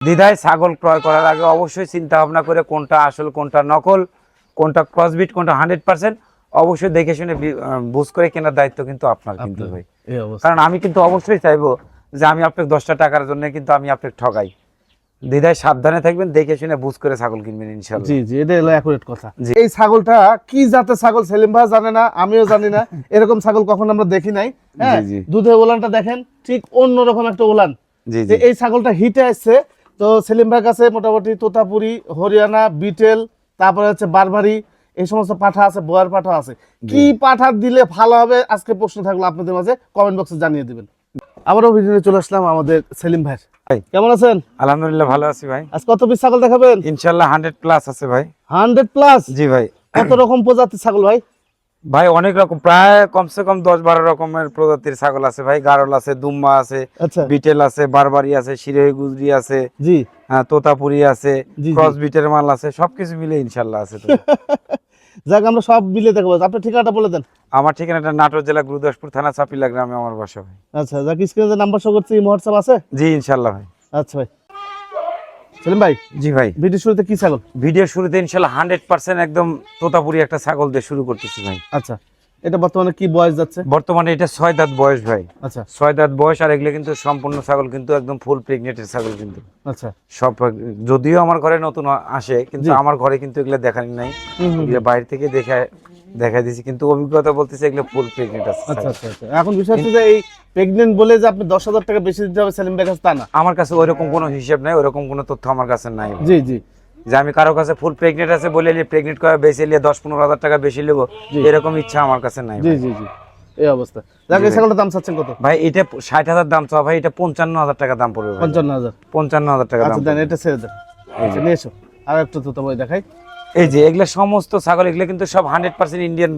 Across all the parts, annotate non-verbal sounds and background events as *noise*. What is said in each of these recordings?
দ্বিধায় ছাগল ক্রয় করার আগে অবশ্যই চিন্তা ভাবনা করে কোনটা আসল কোনটা নকল কোনটা ক্রসবিট কোনটা হান্ড্রেড পার্সেন্ট অবশ্যই দেখে শুনে বুঝ করে কেনার দায়িত্ব কিন্তু আপনার কিন্তু ভাই। কারণ আমি কিন্তু অবশ্যই চাইব যে আমি আপনাকে দশটা টাকার জন্য কিন্তু আমি আপনাকে ঠকাই সাবধানে থাকবেন দেখে শুনে বুঝ করে ছাগল কিনবেন ইনশাল্লাহ জি জি এটা হলো অ্যাকুরেট কথা। এই ছাগলটা কি জাতের ছাগল সেলিম ভাই জানে না আমিও জানি না। এরকম ছাগল কখন আমরা দেখি নাই হ্যাঁ। দুধের ওলানটা দেখেন ঠিক অন্যরকম একটা ওলান। জি যে জি। এই ছাগলটা হিটে আসছে তো সেলিম ভাইয়ের কাছে মোটামুটি তোতাপুরি হরিয়ানা বিটেল তারপরে হচ্ছে বারবারি এই সমস্ত পাঠা আছে বয়ার পাঠা আছে। কি পাঠা দিলে ভালো হবে? আজকে প্রশ্ন থাকল আপনাদের মাঝে কমেন্ট বক্সে জানিয়ে দিবেন। আবারও ভিডিও চলে আসলাম আমাদের সেলিম ভাই। ভাই। কেমন আছেন? আলহামদুলিল্লাহ ভালো আছি ভাই। আজ কত পিস ছাগল দেখাবেন? ইনশাল্লাহ হান্ড্রেড প্লাস আছে ভাই। হান্ড্রেড প্লাস জি ভাই। কত রকম প্রজাতির ছাগল ভাই? ভাই অনেক রকম প্রায় কমসে কম দশ বারো রকমের প্রজাতির ছাগল আছে ভাই। গারল আছে দুম্বা আছে আচ্ছা। বিটেল আছে বারবারি আছে সিরোহি গুজরি আছে জি। হ্যাঁ, তোতাপুরি আছে। ক্রস বিটের মাল আছে সবকিছু মিলে ইনশাল্লাহ আছে *laughs* যাক আমরা সব মিলে দেখব। আপনার ঠিকানাটা বলে দেন। আমার ঠিকানাটা নাটোর জেলা গুরুদাসপুর থানা চাপিলা গ্রামে আমার বাসা ভাই। আচ্ছা যাক স্ক্রিনে নাম্বার শো করছি হোয়াটসঅ্যাপ আছে? জি ইনশাল্লাহ ভাই। আচ্ছা ভাই। সেলিম ভাই জি ভাই। ভিডিও শুরুতে কি ছাগল? ভিডিও শুরুতে হান্ড্রেড পার্সেন্ট একদম তোতাপুরি একটা ছাগল দিয়ে শুরু করতেছি ভাই। আচ্ছা এটা বর্তমানে কি বয়স যাচ্ছে? বর্তমানে এটা ছয় দাঁত বয়স ভাই। আচ্ছা। ছয় দাঁত বয়স আর এগুলো কিন্তু সম্পূর্ণ ছাগল কিন্তু একদম ফুল প্রেগনেন্টের ছাগল কিন্তু। আচ্ছা। সব যদিও আমার ঘরে নতুন আসে কিন্তু আমার ঘরে কিন্তু এগুলো দেখানি নাই। বাইরে থেকে দেখে দেখা দিয়েছি কিন্তু অভিজ্ঞতা বলতেছে এগুলো ফুল প্রেগনেন্ট আছে আচ্ছা আচ্ছা আচ্ছা। এখন বিষয় হচ্ছে যে এই প্রেগনেন্ট বলে যে আপনি দশ হাজার টাকা বেশি দিতে হবে সেলিম ভাইয়ের কাছে তা না। আমার কাছে ওইরকম কোনো হিসাব নাই ওইরকম কোনো তথ্য আমার কাছে নাই। জি জি। যে আমি কারও কাছে ফুল প্রেগনেন্ট আছে বলে প্রেগনেন্ট করে বেশি নিয়ে দশ পনেরো হাজার টাকা বেশি নেব এরকম ইচ্ছা আমার কাছে নাই জি জি জি। এই অবস্থা। যাক এই ভাই। ছাগলটার দাম চাচ্ছেন কত? ভাই এটা ষাট হাজার দাম চাওয়া ভাই এটা পঞ্চান্ন হাজার টাকা দাম পড়বে ভাই। পঞ্চান্ন হাজার। পঞ্চান্ন হাজার টাকা দাম আচ্ছা দেন এটা ছেড়ে দেন। নিয়ে এসো। আর একটু তো বই দেখাই। এই যে এগুলো সমস্ত ছাগল এগুলো কিন্তু সব হান্ড্রেড পার্সেন্ট ইন্ডিয়ান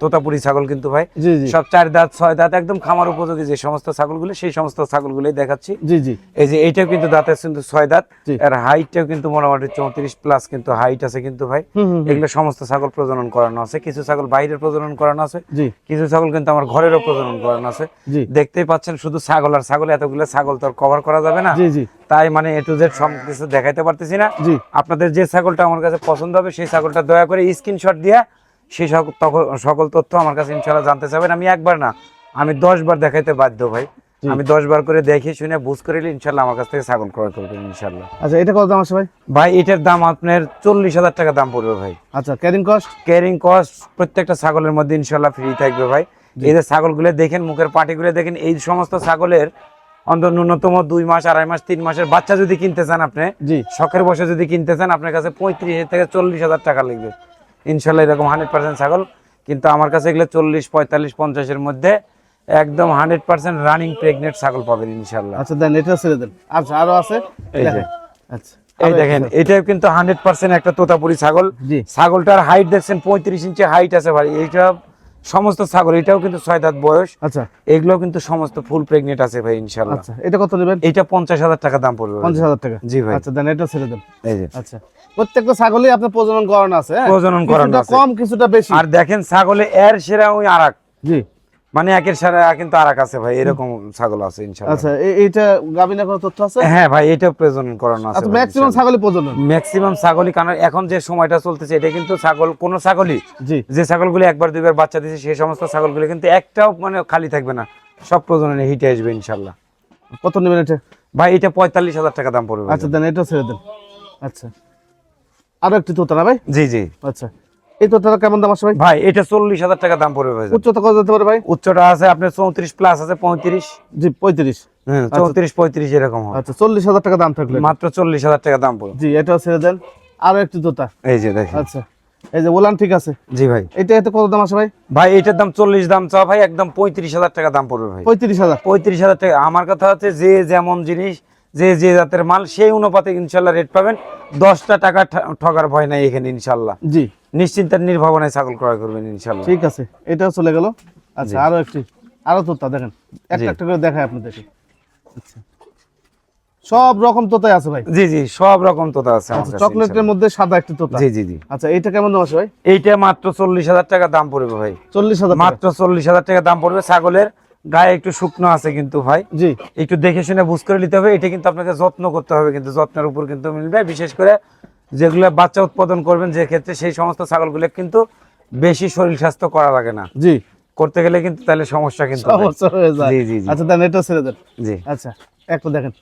তোতাপুরি ছাগল কিন্তু ভাই। সব চার দাঁত ছয় দাঁত একদম খামার উপযোগী যে সমস্ত ছাগলগুলো সেই সমস্ত ছাগলগুলোই দেখাচ্ছি। জি জি। এই যে এইটাও কিন্তু দাঁত আছে কিন্তু ছয় দাঁত। এর হাইটটাও কিন্তু মোটামুটি চৌত্রিশ প্লাস কিন্তু হাইট আছে কিন্তু ভাই। এগুলো সমস্ত ছাগল প্রজনন করানো আছে। কিছু ছাগল বাইরের প্রজনন করানো আছে। কিছু ছাগল কিন্তু আমার ঘরেরও প্রজনন করানো আছে। দেখতেই পাচ্ছেন শুধু ছাগল আর ছাগল এতগুলো ছাগল তো কভার করা যাবে না। তাই মানে এ টু জেড সব কিছু দেখাইতে পারতেছি না। আপনাদের যে ছাগলটা আমার কাছে পছন্দ হবে সেই ছাগলটা দয়া করে স্ক্রিনশট দিয়া সেই সকল সকল তথ্য আমার কাছে ইনশাল্লাহ জানতে চাবেন আমি একবার না আমি দশ বার দেখাইতে বাধ্য ভাই। আমি দশ বার করে দেখে শুনে বুঝ করে ইনশাল্লাহ আমার কাছ থেকে ছাগল ক্রয় করবেন ইনশাল্লাহ আচ্ছা এটা কত দাম আছে ভাই? ভাই এটার দাম আপনার চল্লিশ হাজার টাকা দাম পড়বে ভাই। আচ্ছা ক্যারিং কস্ট ক্যারিং কস্ট প্রত্যেকটা ছাগলের মধ্যে ইনশাল্লাহ ফ্রি থাকবে ভাই। এই যে ছাগলগুলো দেখেন মুখের পাটিগুলো দেখেন এই সমস্ত ছাগলের অন্তত ন্যূনতম দুই মাস আড়াই মাস তিন মাসের বাচ্চা যদি কিনতে চান আপনি জি। শখের বসে যদি কিনতে চান আপনার কাছে পঁয়ত্রিশ থেকে চল্লিশ হাজার টাকা লাগবে। ইনশাল্লাহ এরকম হান্ড্রেড পার্সেন্ট ছাগল। কিন্তু আমার কাছে এগুলো চল্লিশ পঁয়তাল্লিশ পঞ্চাশের মধ্যে একদম হান্ড্রেড পার্সেন্ট রানিং প্রেগনেন্ট ছাগল পাবেন ইনশাল্লাহ। আচ্ছা দেন এটা ছেড়ে দেন। আচ্ছা আরও আছে? এই যে। আচ্ছা এই দেখেন। এটাও কিন্তু হান্ড্রেড পার্সেন্ট একটা তোতাপুরি ছাগল। ছাগলটার হাইট দেখছেন পঁয়ত্রিশ ইঞ্চি হাইট আছে ভাই। এইটা সমস্ত ছাগল এটাও কিন্তু ছয় দাঁত বয়স। আচ্ছা। এগুলো কিন্তু সমস্ত ফুল প্রেগনেন্ট আছে ভাই ইনশাল্লাহ। আচ্ছা এটা কত নেবেন? এটা পঞ্চাশ হাজার টাকা দাম পড়বে। পঞ্চাশ হাজার টাকা। জি ভাই। আচ্ছা দেন এটা ছেড়ে দেন। এই যে। আচ্ছা প্রত্যেকটা ছাগলই আপনার প্রজনন করানো আছে হ্যাঁ? প্রজনন করানো। কম কিছুটা বেশি। আর দেখেন ছাগলে এর সেরা ওই আরাক। জি। মানে একের সেরা কিন্তু আরাক আছে ভাই এরকম ছাগল আছে ইনশাল্লাহ আচ্ছা এ- এইটা গাবিনা কোনো তথ্য আছে? হ্যাঁ ভাই এটাও প্রজনন করানো আছে আচ্ছা ম্যাক্সিমাম ছাগলই প্রজনন? ম্যাক্সিমাম ছাগলই কারণ এখন যে সময়টা চলতেছে এটা কিন্তু ছাগল কোন ছাগলই জি। যে ছাগলগুলি একবার দুইবার বাচ্চা দিছে সেই সমস্ত ছাগলগুলি কিন্তু একটাও মানে খালি থাকবে না সব প্রজননে হিটে আসবে ইনশাল্লাহ কত নেবেন এটা? ভাই এটা পঁয়তাল্লিশ হাজার টাকা দাম পড়বে। আচ্ছা দেন এটা ছেড়ে দেন। আচ্ছা। আরও একটি তোতা না ভাই? জি জি। আচ্ছা। এই তোতাটা কেমন দাম আছে ভাই? ভাই এটা চল্লিশ হাজার টাকা দাম পড়বে ভাই। উচ্চতা কত যেতে পারে ভাই? উচ্চটা আছে আপনার চৌত্রিশ প্লাস আছে পঁয়ত্রিশ। জি পঁয়ত্রিশ। হ্যাঁ চৌত্রিশ পঁয়ত্রিশ এরকম আচ্ছা চল্লিশ হাজার টাকা দাম থাকলে। মাত্র চল্লিশ হাজার টাকা দাম পড়বে। জি এটাও ছেড়ে দেন। আরও একটি তোতা এই যে দেখেন। আচ্ছা এই যে ওলান ঠিক আছে। জি ভাই। এটা এতে কত দাম আছে ভাই? ভাই এটার দাম চল্লিশ দাম চাও ভাই একদম পঁয়ত্রিশ হাজার টাকা দাম পড়বে ভাই। পঁয়ত্রিশ হাজার। পঁয়ত্রিশ হাজার টাকা। আমার কথা হচ্ছে যে যেমন জিনিস যে যে জাতের মাল সেই অনুপাতে ইনশাল্লাহ রেট পাবেন। দশটা টাকা ঠকার ভয় নাই এখানে ইনশাল্লাহ। জি। নিশ্চিন্তার নির্ভাবনায় ছাগল ক্রয় করবেন ইনশাল্লাহ ঠিক আছে এটাও চলে গেল। আচ্ছা আরও একটি আরও তোতা দেখেন একটা একটা করে দেখায় আপনাদেরকে। আচ্ছা। সব রকম তোতাই আছে ভাই? জি জি সব রকম তোতা আছে আচ্ছা চকলেটের মধ্যে সাদা একটি তোতা। জি জি জি। আচ্ছা এইটা কেমন দাম আছে ভাই? এইটা মাত্র চল্লিশ হাজার টাকা দাম পড়বে ভাই। চল্লিশ হাজার টাকা। মাত্র চল্লিশ হাজার টাকা দাম পড়বে। ছাগলের গায়ে একটু শুকনো আছে কিন্তু ভাই। জি। একটু দেখে শুনে বুঝ করে নিতে হবে। এটা কিন্তু আপনাকে যত্ন করতে হবে কিন্তু যত্নের উপর কিন্তু মিলবে। বিশেষ করে যেগুলো বাচ্চা উৎপাদন করবেন যে ক্ষেত্রে সেই সমস্ত ছাগলগুলো কিন্তু বেশি শরীর স্বাস্থ্য করা লাগে না। জি। করতে গেলে কিন্তু তাহলে সমস্যা কিন্তু সমস্যা হয়ে যায়। জি, জি, জি। আচ্ছা দেন এটা ছেড়ে দেন। জি। আচ্ছা একটু দেখেন।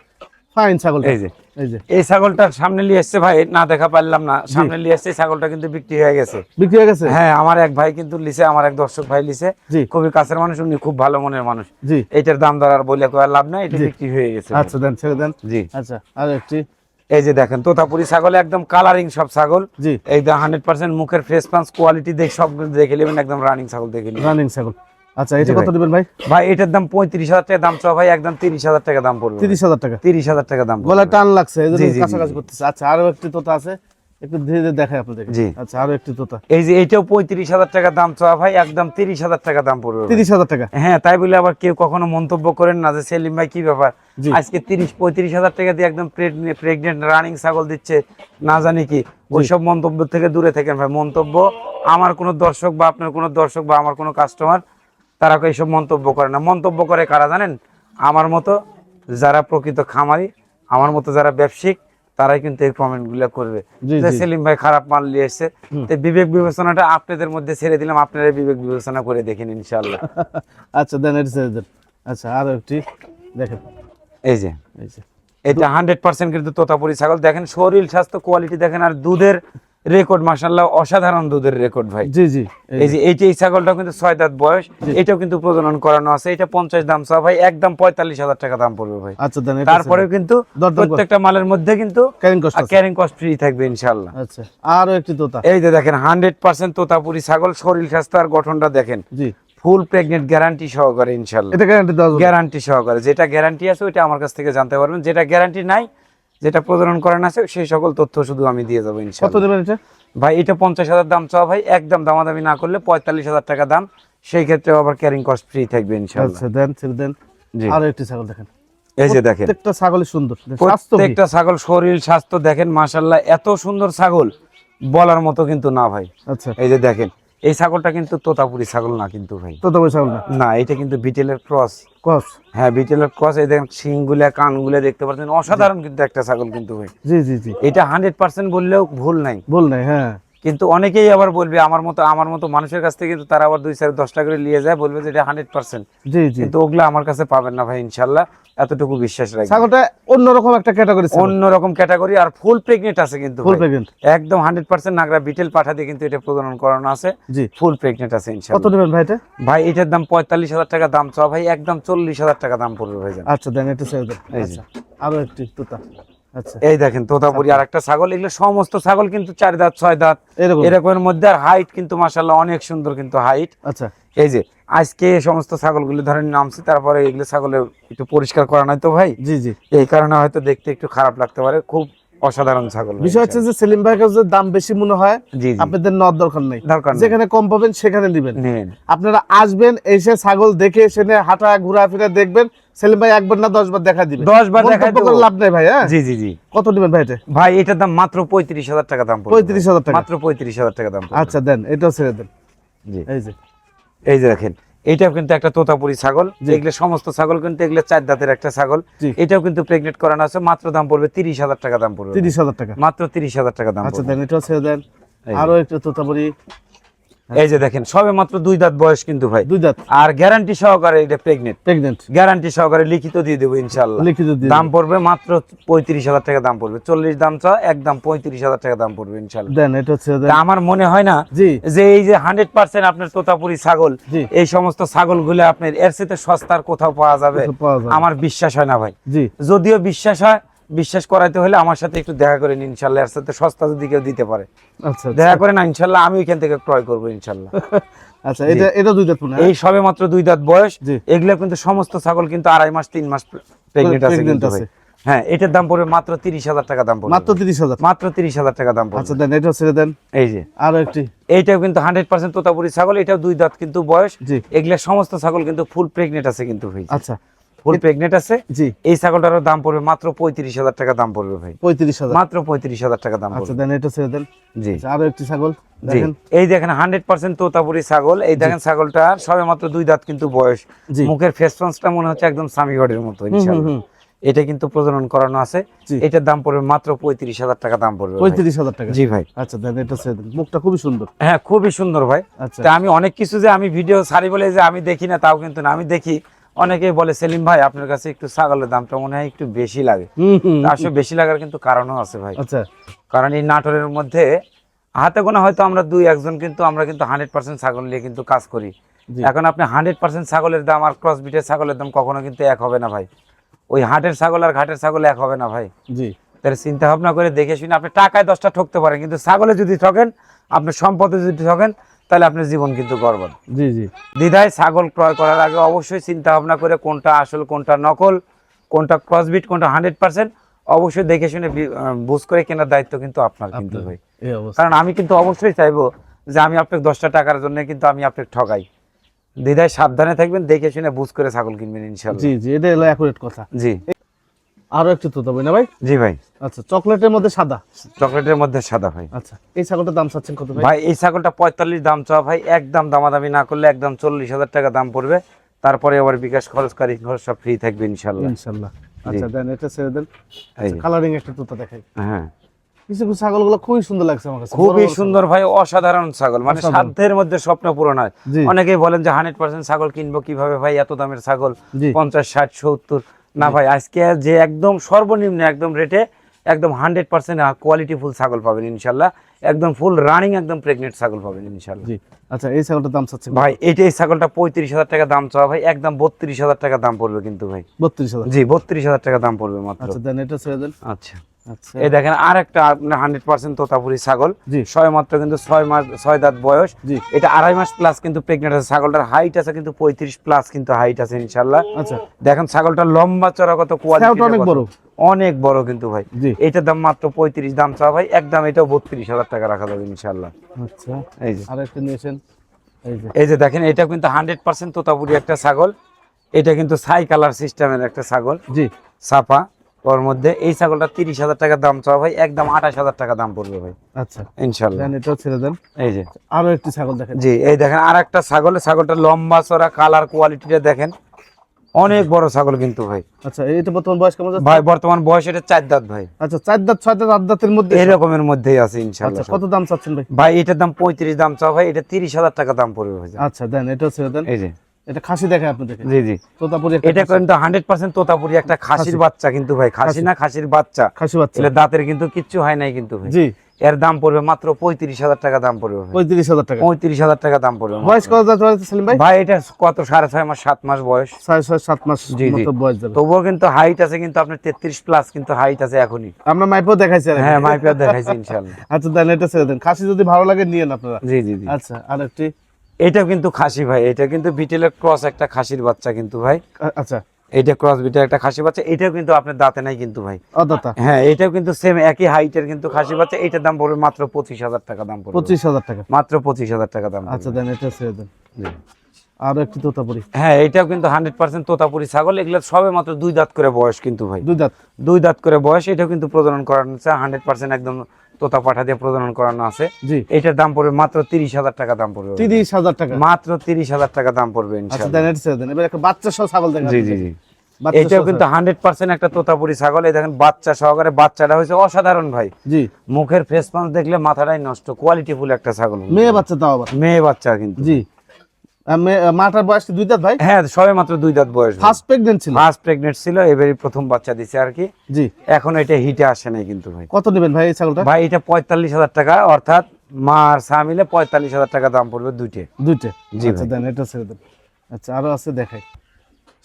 ফাইন ছাগল এই যে। এই যে। এই ছাগলটার সামনে নিয়ে এসছে ভাই না দেখা পারলাম না। সামনে নিয়ে এসছে ছাগলটা কিন্তু বিক্রি হয়ে গেছে। বিক্রি হয়ে গেছে? হ্যাঁ আমার এক ভাই কিন্তু লিছে আমার এক দর্শক ভাই লিছে। খুবই কাছের মানুষ উনি খুব ভালো মনের মানুষ। জি। এইটার দাম দর আর বলে করার লাভ নাই এটা বিক্রি হয়ে গেছে। আচ্ছা দেন ছেড়ে দেন। জি। আচ্ছা আর একটি এই যে দেখেন তোতাপুরি ছাগল একদম কালারিং সব ছাগল। জি। একদম হান্ড্রেড পার্সেন্ট মুখের ফ্রেশ পাঞ্চ কোয়ালিটি দেখে সব দেখে নেবেন একদম রানিং ছাগল দেখে নেবেন। রানিং ছাগল। আচ্ছা এটা কত। দিবেন ভাই? ভাই এটার দাম পঁয়ত্রিশ হাজার টাকা দাম চাই ভাই একদম তিরিশ হাজার টাকা দাম পড়বে। তিরিশ হাজার টাকা। তিরিশ হাজার টাকা দাম বলে গলায় টান লাগছে কাছাকাছি করতেছে। আচ্ছা আরও একটি তোতা আছে। একটু ধীরে ধীরে দেখাই আপনাদেরকে। জি। আচ্ছা আরও একটি তোতা। এই যে এইটাও পঁয়ত্রিশ হাজার টাকা দাম চাওয়া ভাই একদম তিরিশ হাজার টাকা দাম পড়বে তিরিশ হাজার টাকা? হ্যাঁ তাই বলে আবার কেউ কখনো মন্তব্য করেন না যে সেলিম ভাই কি ব্যাপার? আজকে তিরিশ পঁয়ত্রিশ হাজার টাকা দিয়ে একদম প্রেগনেন্ট রানিং ছাগল দিচ্ছে না জানি কি। ওইসব মন্তব্য থেকে দূরে থাকেন ভাই। মন্তব্য আমার কোনো দর্শক বা আপনার কোনো দর্শক বা আমার কোনো কাস্টমার তারা এইসব মন্তব্য করে না। মন্তব্য করে কারা জানেন? আমার মতো যারা প্রকৃত খামারি আমার মতো যারা ব্যবসায়িক তারাই কিন্তু এই কমেন্টগুলো করবে। যে সেলিম ভাই খারাপ মাল নিয়ে এসছে। তো বিবেক বিবেচনাটা আপনাদের মধ্যে ছেড়ে দিলাম আপনারা বিবেক বিবেচনা করে দেখেন ইনশাল্লাহ *laughs* আচ্ছা দেন এটা ছেড়ে দেন। আচ্ছা আর একটি। দেখেন। এই যে। এই যে। এটা হান্ড্রেড পার্সেন্ট কিন্তু তোতাপুরি ছাগল। দেখেন শরীর স্বাস্থ্য কোয়ালিটি দেখেন আর দুধের রেকর্ড মাসাল্লাহ অসাধারণ দুধের রেকর্ড ভাই। জি জি। এই যে এইটা এই ছাগলটা কিন্তু ছয় দাঁত বয়স এটাও কিন্তু প্রজনন করানো আছে। এটা পঞ্চাশ দাম চা ভাই একদম পঁয়তাল্লিশ হাজার টাকা দাম পড়বে ভাই। আচ্ছা দেন তারপরে কিন্তু প্রত্যেকটা মালের মধ্যে কিন্তু ক্যারিং কস্ট ফ্রি থাকবে ইনশাল্লাহ আচ্ছা আরও একটি তোতা। এই যে দেখেন হান্ড্রেড পার্সেন্ট তোতাপুরি ছাগল শরীর স্বাস্থ্য আর গঠনটা দেখেন। জি। ফুল প্রেগনেন্ট গ্যারান্টি সহকারে ইনশাল্লাহ এটা গ্যারান্টি গ্যারান্টি সহকারে যেটা গ্যারান্টি আছে ওইটা আমার কাছ থেকে জানতে পারবেন। যেটা গ্যারান্টি নাই যেটা প্রজনন করানো আছে সেই সকল তথ্য শুধু আমি দিয়ে যাব কত দেবেন এটা? ভাই এটা পঞ্চাশ হাজার দাম চাওয়া ভাই একদম দামাদামি না করলে পঁয়তাল্লিশ হাজার টাকা দাম সেই ক্ষেত্রে আবার ক্যারিং কস্ট ফ্রি থাকবে ইনশাআল্লাহ। আচ্ছা দেন দেন। জি। একটি ছাগল দেখেন। এই যে দেখেন। প্রত্যেকটা ছাগলই সুন্দর প্রত্যেকটা ছাগল শরীর স্বাস্থ্য দেখেন এত সুন্দর ছাগল বলার মতো কিন্তু না ভাই। আচ্ছা। এই যে দেখেন এই ছাগলটা কিন্তু তোতাপুরি ছাগল না কিন্তু ভাই। তোতা বই ছাগল না? না এটা কিন্তু বিটেলের ক্রস। কস হ্যাঁ বিটেলের ক্রস এই দেখেন শিংগুলা কানগুলা দেখতে পাচ্ছেন। অসাধারণ কিন্তু একটা ছাগল কিন্তু ভাই। জি জি জি। এটা হান্ড্রেড পার্সেন্ট বললেও ভুল নাই। ভুল নাই হ্যাঁ। কিন্তু অনেকেই আবার বলবে আমার মতো আমার মতো মানুষের কাছ থেকে কিন্তু তারা আবার দুই চার দশটা করে নিয়ে যায় বলবে যে এটা হান্ড্রেড পার্সেন্ট জি জি। কিন্তু ওগুলো আমার কাছে পাবেন না ভাই ইনশাল্লাহ। এতটুকু বিশ্বাস রাখি ছাগলটা অন্যরকম একটা ক্যাটাগরি অন্যরকম ক্যাটাগরি আর ফুল প্রেগনেন্ট আছে কিন্তু ফুল প্রেগনেন্ট একদম হান্ড্রেড পার্সেন্ট নাগরা বিটেল পাঠা দিয়ে কিন্তু এটা প্রজনন করানো আছে। জি। ফুল প্রেগনেন্ট আছে কত নেবেন ভাই এটা? ভাই এটার দাম পঁয়তাল্লিশ হাজার টাকা দাম চাও ভাই একদম চল্লিশ হাজার টাকা দাম পড়বে ভাই। আচ্ছা দেন এটা ছেড়ে দেন। এই আচ্ছা আরও একটি তোতা। আচ্ছা। এই দেখেন তোতাপুরি আর একটা ছাগল এগুলো সমস্ত ছাগল কিন্তু চার দাঁত ছয় দাঁত। এরকম। এরকমের মধ্যে আর হাইট কিন্তু মাসাল্লাহ অনেক সুন্দর কিন্তু হাইট আচ্ছা। এই যে আজকে এই সমস্ত ছাগলগুলো ধরেন নামছে তারপরে এগুলো ছাগলের একটু পরিষ্কার করা নাই তো ভাই? জি জি। এই কারণে হয়তো দেখতে একটু খারাপ লাগতে পারে খুব অসাধারণ ছাগল বিষয় হচ্ছে যে সেলিম ভাইয়ের কাছে দাম বেশি মনে হয় আপনাদের নেওয়ার দরকার নেই। দরকার যেখানে কম পাবেন সেখানে আপনারা আসবেন এসে ছাগল দেখে সেখানে হাঁটা ঘোরাফেরা দেখবেন সেলিম ভাই একবার না দশ বার দেখা দিবেন। দশ বার দেবো। করে লাভ নেই ভাই হ্যাঁ? জি জি জি। কত নেবেন ভাই এটা? ভাই এটার দাম মাত্র পঁয়ত্রিশ হাজার টাকা দাম পঁয়ত্রিশ হাজার টাকা। মাত্র পঁয়ত্রিশ হাজার টাকা দাম আচ্ছা দেন এটাও ছেড়ে দেন। জি। এই যে। এই যে দেখেন এটাও কিন্তু একটা তোতাপুরি ছাগল। এগুলো সমস্ত ছাগল কিন্তু এগুলো চার দাঁতের একটা ছাগল। এটাও কিন্তু প্রেগনেট করানো আছে মাত্র দাম পড়বে তিরিশ হাজার টাকা দাম পড়বে। তিরিশ হাজার টাকা। মাত্র তিরিশ হাজার টাকা দাম আচ্ছা। দেন এটা ছেড়ে দেন। আরও একটা তোতাপুরি। এই যে দেখেন সবে মাত্র দুই দাঁত বয়স কিন্তু ভাই। দুই দাঁত। আর গ্যারান্টি সহকারে এটা প্রেগনেন্ট প্রেগনেন্ট গ্যারান্টি সহকারে লিখিত দিয়ে দেবো ইনশাল্লাহ। লিখিত দাম পড়বে মাত্র পঁয়ত্রিশ হাজার টাকা দাম পড়বে। চল্লিশ দাম চা একদম পঁয়ত্রিশ হাজার টাকা দাম পড়বে ইনশাল্লাহ। দেন এটা দেন আমার মনে হয় না যে এই যে হান্ড্রেড পার্সেন্ট আপনার তোতাপুরি ছাগল এই সমস্ত ছাগলগুলো আপনার এর সাথে সস্তার কোথাও পাওয়া যাবে। পাওয়া যাবে। আমার বিশ্বাস হয় না ভাই। জি। যদিও বিশ্বাস হয় বিশ্বাস করাইতে হলে আমার সাথে একটু দেখা করে নিন ইনশাল্লাহ এর সাথে সস্তা যদি কেউ দিতে পারে। আচ্ছা দেখা করে না ইনশাল্লাহ আমি ওইখান থেকে ক্রয় করব ইনশাল্লাহ। *laughs* আচ্ছা এটা এটা দুই দাঁত মনে এই সবে মাত্র দুই দাঁত বয়স। এগুলো কিন্তু সমস্ত ছাগল কিন্তু আড়াই মাস তিন মাস প্রেগনেন্ট আছে কিন্তু। হ্যাঁ এটার দাম পড়বে মাত্র তিরিশ হাজার টাকা দাম পড়বে। মাত্র তিরিশ হাজার। মাত্র তিরিশ হাজার টাকা দাম পড়বে। আচ্ছা দেন এটাও ছেড়ে দেন। এই যে। আরও একটি। এইটাও কিন্তু হান্ড্রেড পার্সেন্ট তোতাপুরি ছাগল এটাও দুই দাঁত কিন্তু বয়স। এগুলা সমস্ত ছাগল কিন্তু ফুল প্রেগনেন্ট আছে কিন্তু ভাই। আচ্ছা। ফুল প্রেগনেন্ট আছে? জি। এই ছাগলটারও দাম পড়বে মাত্র পঁয়ত্রিশ হাজার টাকা দাম পড়বে ভাই। পঁয়ত্রিশ হাজার। মাত্র পঁয়ত্রিশ হাজার টাকা দাম আচ্ছা দেন এটা ছেড়ে দেন। জি। আচ্ছা, আরও একটি ছাগল এই দেখেন হান্ড্রেড পার্সেন্ট তোতাপুরি ছাগল। এই দেখেন ছাগলটা সবে মাত্র দুই দাঁত কিন্তু বয়স। মুখের ফেসপন্সটা মনে হচ্ছে একদম সামিগড়ের মতো ইনশাআল্লাহ এটা কিন্তু প্রজনন করানো আছে। এটার দাম পড়বে মাত্র পঁয়ত্রিশ হাজার টাকা দাম পড়বে। পঁয়ত্রিশ হাজার টাকা। জি ভাই। আচ্ছা দেন এটা মুখটা খুবই সুন্দর। হ্যাঁ খুবই সুন্দর ভাই। আচ্ছা। আমি অনেক কিছু যে আমি ভিডিও ছাড়ি বলে যে আমি দেখি না তাও কিন্তু না। আমি দেখি অনেকেই বলে সেলিম ভাই আপনার কাছে একটু ছাগলের দামটা মনে হয় একটু বেশি লাগে। আসলে বেশি লাগার কিন্তু কারণও আছে ভাই। আচ্ছা। কারণ এই নাটোরের মধ্যে হাতে গোনা হয়তো আমরা দুই একজন কিন্তু আমরা কিন্তু হান্ড্রেড পার্সেন্ট ছাগল নিয়ে কিন্তু কাজ করি। এখন আপনি হান্ড্রেড পার্সেন্ট ছাগলের দাম আর ক্রস বিটের ছাগলের দাম কখনো কিন্তু এক হবে না ভাই। ওই হাটের ছাগল আর ঘাটের ছাগল এক হবে না ভাই। জি। তাহলে চিন্তা ভাবনা করে দেখে শুনে আপনি টাকায় দশটা ঠকতে পারেন কিন্তু ছাগলে যদি ঠকেন আপনার সম্পদে যদি ঠকেন তাহলে আপনার জীবন কিন্তু গর্ব জি জি। দ্বিধায় ছাগল ক্রয় করার আগে অবশ্যই চিন্তা ভাবনা করে কোনটা আসল কোনটা নকল কোনটা ক্রসবিট কোনটা হান্ড্রেড পার্সেন্ট অবশ্যই দেখে শুনে বুঝ করে কেনার দায়িত্ব কিন্তু আপনার কিন্তু ভাই। কারণ আমি কিন্তু অবশ্যই চাইব যে আমি আপনাকে দশটা টাকার জন্য কিন্তু আমি আপনাকে ঠকাই দ্বিধায় সাবধানে থাকবেন দেখে শুনে বুঝ করে ছাগল কিনবেন ইনশাল্লাহ জি জি এটা হলো অ্যাকুরেট কথা। জি। আরও একটু তো তবে না ভাই? জি ভাই। আচ্ছা চকলেটের মধ্যে সাদা? চকলেটের মধ্যে সাদা ভাই। আচ্ছা এই ছাগলটার দাম চাচ্ছেন কত ভাই? ভাই এই ছাগলটা পঁয়তাল্লিশ দাম চাওয়া ভাই একদম দামাদামি না করলে একদম চল্লিশ হাজার টাকা দাম পড়বে। তারপরে আবার বিকাশ খরচ কারি খরচ সব ফ্রি থাকবে ইনশাল্লাহ। ইনশাল্লাহ। আচ্ছা দেন এটা ছেড়ে দেন। কালারিং একটা তোতা দেখাই। হ্যাঁ। কিছু কিছু ছাগলগুলো খুবই সুন্দর লাগছে আমার কাছে। খুবই সুন্দর ভাই অসাধারণ ছাগল। মানে সাধ্যের মধ্যে স্বপ্ন পূরণ হয়। অনেকেই বলেন যে হান্ড্রেড পার্সেন্ট ছাগল কিনবো কীভাবে ভাই এত দামের ছাগল। পঞ্চাশ ষাট সত্তর। না ভাই আজকে যে একদম সর্বনিম্ন একদম রেটে একদম হান্ড্রেড পার্সেন্ট কোয়ালিটি ফুল ছাগল পাবেন ইনশাল্লাহ। একদম ফুল রানিং একদম প্রেগনেন্ট ছাগল পাবেন ইনশাল্লাহ। জি আচ্ছা এই ছাগলটার দাম চাচ্ছে ভাই এইটা এই ছাগলটা পঁয়ত্রিশ হাজার টাকা দাম চাওয়া ভাই একদম বত্রিশ হাজার টাকা দাম পড়বে কিন্তু ভাই। বত্রিশ হাজার? জি বত্রিশ হাজার টাকা দাম পড়বে মাত্র। আচ্ছা দেন এটা ছেড়ে দেন। আচ্ছা আচ্ছা। এই দেখেন আর একটা হান্ড্রেড পার্সেন্ট তোতাপুরি ছাগল। ছয় মাত্র কিন্তু ছয় মাস ছয় দাঁত বয়স। এটা আড়াই মাস প্লাস কিন্তু প্রেগনেন্ট আছে। ছাগলটার হাইট আছে কিন্তু পঁয়ত্রিশ প্লাস কিন্তু হাইট আছে ইনশাল্লাহ। আচ্ছা। দেখেন ছাগলটার লম্বা চড়া কত অনেক বড়। অনেক বড় কিন্তু ভাই। জি। এইটার দাম মাত্র পঁয়ত্রিশ দাম চাওয়া ভাই একদম এটাও বত্রিশ হাজার টাকা রাখা যাবে ইনশাল্লাহ। আচ্ছা। এই যে। আর একটা নিয়েছেন। এই যে। দেখেন এটা কিন্তু হান্ড্রেড পার্সেন্ট তোতাপুরি একটা ছাগল। এটা কিন্তু ছাই কালার সিস্টেমের একটা ছাগল। জি। ওর মধ্যে এই ছাগলটা তিরিশ হাজার টাকা দাম চাওয়া ভাই একদম আঠাশ হাজার টাকা দাম পড়বে ভাই। আচ্ছা। ইনশাল্লাহ। এটাও ছেড়ে দেন। এই যে। আরও একটি ছাগল দেখেন। জি এই দেখেন আর একটা ছাগল ছাগলটা লম্বা চড়া কালার কোয়ালিটিটা দেখেন। অনেক বড় ছাগল কিন্তু ভাই। আচ্ছা এটা বর্তমান বয়স কেমন ভাই বর্তমান বয়স এটা চার দাঁত ভাই। আচ্ছা চার দাঁত ছয় দাঁত আট দাঁতের মধ্যে? এরকমের মধ্যেই আছে আচ্ছা কত দাম চাচ্ছেন ভাই? ভাই এটার দাম পঁয়ত্রিশ দাম চাও ভাই এটা তিরিশ হাজার টাকা দাম পড়বে ভাই। আচ্ছা দেন এটাও ছেড়ে দেন। এই যে। এটা খাসি দেখায় আপনি জি জি। তোতাপুরি এটা কিন্তু হান্ড্রেড পার্সেন্ট তোতাপুরি একটা খাসির বাচ্চা কিন্তু ভাই খাসি। না খাসির বাচ্চা। খাসি বাচ্চা। দাঁতের কিন্তু কিচ্ছু হয় নাই কিন্তু জি। এর দাম পড়বে মাত্র পঁয়ত্রিশ হাজার টাকা দাম পড়বে পঁয়ত্রিশ হাজার টাকা। পঁয়ত্রিশ হাজার টাকা দাম পড়বে বয়স কত যাচ্ছে ভাই? ভাই এটা কত সাড়ে ছয় মাস সাত মাস বয়স? ছয় ছয় সাত মাস জি, জি। বয়স তবুও কিন্তু হাইট আছে কিন্তু আপনার তেত্রিশ প্লাস কিন্তু হাইট আছে এখনই। আমরা মাইপও দেখাইছি হ্যাঁ মাইপিয়া দেখাইছি ইনশাল্লাহ আচ্ছা দেন এটা ছেড়ে দেন। খাসি যদি ভালো লাগে নিয়েন আপনারা। জি জি আচ্ছা আর এটাও কিন্তু খাসি ভাই এটা কিন্তু বিটেলের ক্রস একটা খাসির বাচ্চা কিন্তু ভাই। আচ্ছা। এটা ক্রস বিটের একটা খাসি বাচ্চা এটাও কিন্তু আপনার দাঁতে নাই কিন্তু ভাই। হ্যাঁ এটাও কিন্তু সেম একই হাইটের কিন্তু খাসি বাচ্চা এটার দাম পড়বে মাত্র পঁচিশ হাজার টাকা দাম পড়বে। পঁচিশ হাজার টাকা। মাত্র পঁচিশ হাজার টাকা দাম আচ্ছা দেন এটা ছেড়ে দেন। আরও একটি তোতাপুরি। হ্যাঁ এটাও কিন্তু হান্ড্রেড পার্সেন্ট তোতাপুরি ছাগল এগুলো সবে মাত্র দুই দাঁত করে বয়স কিন্তু ভাই। দুই দাঁত? দুই দাঁত করে বয়স এটাও কিন্তু প্রজনন করানো আছে হান্ড্রেড পার্সেন্ট একদম তোতা পাঠা দিয়ে প্রজনন করানো আছে। এটার দাম পড়বে মাত্র তিরিশ হাজার টাকা দাম পড়বে। তিরিশ হাজার টাকা। মাত্র তিরিশ হাজার টাকা দাম পড়বে আচ্ছা বাচ্চা সহ ছাগল জি জি জি। এটাও কিন্তু হান্ড্রেড পার্সেন্ট একটা তোতাপুরি ছাগল। এই দেখেন বাচ্চা সহকারে বাচ্চাটা হয়েছে অসাধারণ ভাই। জি। মুখের ফেস পাঞ্চ দেখলে মাথাটাই নষ্ট কোয়ালিটি ফুল একটা ছাগল। মেয়ে বাচ্চা তাও মেয়ে বাচ্চা কিন্তু। জি। মাটার বয়স দুই দাঁত ভাই? হ্যাঁ সবে মাত্র দুই দাঁত বয়স ফার্স্ট প্রেগনেন্ট ছিল? ফার্স্ট প্রেগনেন্ট ছিল এবারই প্রথম বাচ্চা দিছে আর কি। জি। এখন এটা হিটে আসে নাই কিন্তু ভাই। কত নেবেন ভাই এই ছাগলটা? ভাই এটা পঁয়তাল্লিশ হাজার টাকা অর্থাৎ মা আর সা মিলে পঁয়তাল্লিশ হাজার টাকা দাম পড়বে দুইটে। দুইটা? জি আচ্ছা দেন এটা ছেড়ে দেন। আচ্ছা আরও আছে দেখাই।